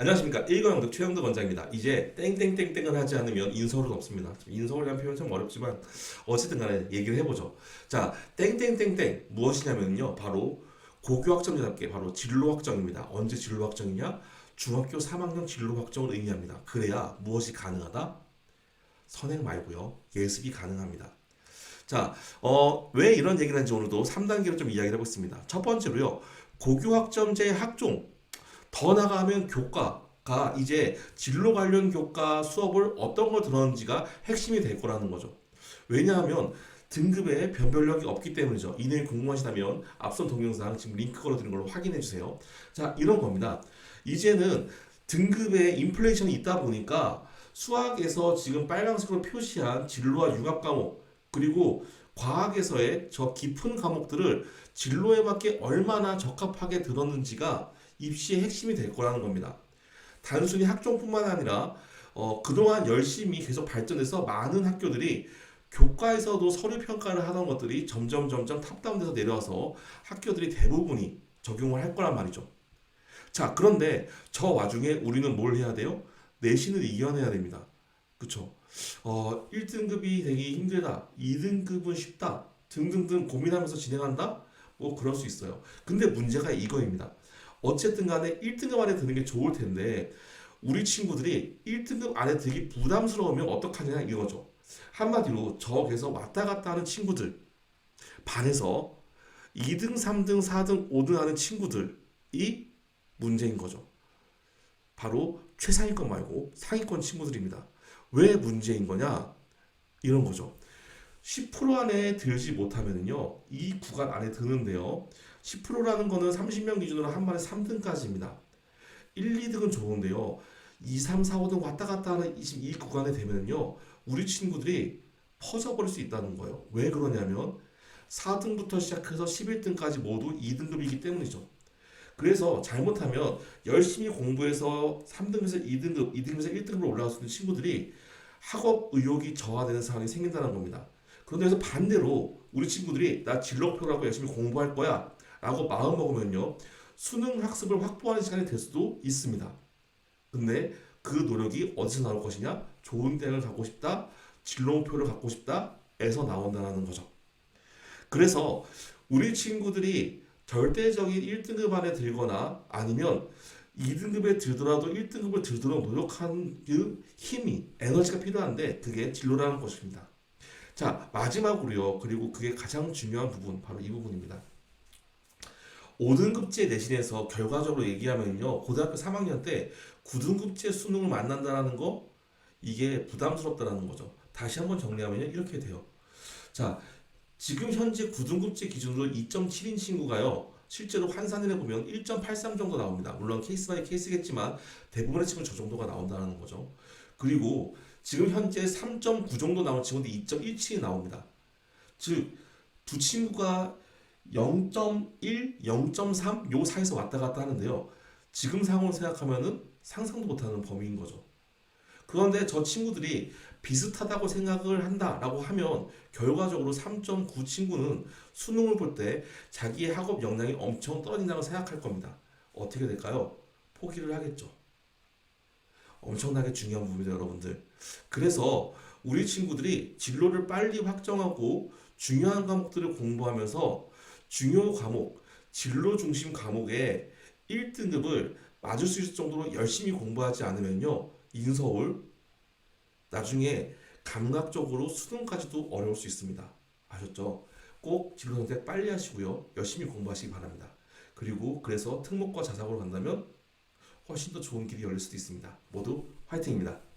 안녕하십니까 1과영덕 최영덕 원장입니다. 이제 땡땡땡땡을 하지 않으면 인서울은 없습니다. 인서울이라는 표현 참 어렵지만 어쨌든 간에 얘기를 해보죠. 자 땡땡땡땡 무엇이냐면요 바로 고교 학점자답게 바로 진로 확정입니다. 언제 진로 확정이냐? 중학교 3학년 진로 확정을 의미합니다. 그래야 무엇이 가능하다? 선행 말고요 예습이 가능합니다. 자, 어, 왜 이런 얘기를 하는지 오늘도 3단계로 좀 이야기를 해보겠습니다. 첫 번째로요, 고교 학점제 학종, 더 나가면 교과가 이제 진로 관련 교과 수업을 어떤 걸 들었는지가 핵심이 될 거라는 거죠. 왜냐하면 등급에 변별력이 없기 때문이죠. 이 내용 궁금하시다면 앞선 동영상 지금 링크 걸어드린 걸로 확인해 주세요. 자, 이런 겁니다. 이제는 등급에 인플레이션이 있다 보니까 수학에서 지금 빨간색으로 표시한 진로와 융합 과목 그리고 과학에서의 저 깊은 과목들을 진로에 맞게 얼마나 적합하게 들었는지가 입시의 핵심이 될 거라는 겁니다. 단순히 학종뿐만 아니라 어, 그동안 열심히 계속 발전해서 많은 학교들이 교과에서도 서류 평가를 하던 것들이 점점 점점 탑다운돼서 내려와서 학교들이 대부분이 적용을 할 거란 말이죠. 자, 그런데 저 와중에 우리는 뭘 해야 돼요? 내신을 이겨내야 됩니다. 그쵸? 어, 1등급이 되기 힘들다. 2등급은 쉽다. 등등등 고민하면서 진행한다? 뭐 그럴 수 있어요. 근데 문제가 이거입니다. 어쨌든 간에 1등급 안에 드는 게 좋을 텐데 우리 친구들이 1등급 안에 들기 부담스러우면 어떡하냐 이거죠. 한마디로 저기서 왔다 갔다 하는 친구들 반에서 2등, 3등, 4등, 5등 하는 친구들이 문제인 거죠. 바로 최상위권 말고 상위권 친구들입니다. 왜 문제인 거냐? 이런 거죠. 10% 안에 들지 못하면요, 이 구간 안에 드는데요. 10%라는 거는 30명 기준으로 한 번에 3등까지입니다. 1, 2등은 좋은데요. 2, 3, 4, 5등 왔다 갔다 하는 이, 이 구간에 되면요, 우리 친구들이 퍼져버릴 수 있다는 거예요. 왜 그러냐면 4등부터 시작해서 11등까지 모두 2등급이기 때문이죠. 그래서 잘못하면 열심히 공부해서 3등에서 2등급, 2등에서 1등급으로 올라갈 수 있는 친구들이 학업 의욕이 저하되는 상황이 생긴다는 겁니다. 그런데 그래서 반대로 우리 친구들이 나 진로표라고 열심히 공부할 거야 라고 마음 먹으면요 수능 학습을 확보하는 시간이 될 수도 있습니다. 근데 그 노력이 어디서 나올 것이냐? 좋은 대학을 갖고 싶다, 진로표를 갖고 싶다, 에서 나온다는 거죠. 그래서 우리 친구들이 절대적인 1등급 안에 들거나 아니면 2등급에 들더라도 1등급을 들도록 노력하는 그 힘이 에너지가 필요한데 그게 진로라는 것입니다. 자 마지막으로요 그리고 그게 가장 중요한 부분 바로 이 부분입니다. 5등급제 내신에서 결과적으로 얘기하면요 고등학교 3학년 때 9등급제 수능을 만난다라는 거 이게 부담스럽다라는 거죠. 다시 한번 정리하면요 이렇게 돼요. 자 지금 현재 9등급제 기준으로 2.7인 친구가요. 실제로 환산을 해보면 1.83 정도 나옵니다. 물론 케이스 바이 케이스겠지만 대부분의 친구는 저 정도가 나온다는 거죠. 그리고 지금 현재 3.9 정도 나온 친구도 2.17이 나옵니다. 즉, 두 친구가 0.1, 0.3 요 사이에서 왔다 갔다 하는데요. 지금 상황을 생각하면은 상상도 못하는 범위인 거죠. 그런데 저 친구들이 비슷하다고 생각을 한다라고 하면 결과적으로 3.9 친구는 수능을 볼 때 자기의 학업 역량이 엄청 떨어진다고 생각할 겁니다. 어떻게 될까요? 포기를 하겠죠. 엄청나게 중요한 부분이죠, 여러분들. 그래서 우리 친구들이 진로를 빨리 확정하고 중요한 과목들을 공부하면서 중요 과목, 진로 중심 과목에 1등급을 맞을 수 있을 정도로 열심히 공부하지 않으면요. 인서울 나중에 감각적으로 수능까지도 어려울 수 있습니다. 아셨죠? 꼭 진로 선택 빨리 하시고요. 열심히 공부하시기 바랍니다. 그리고 그래서 특목과 자사고로 간다면 훨씬 더 좋은 길이 열릴 수도 있습니다. 모두 화이팅입니다.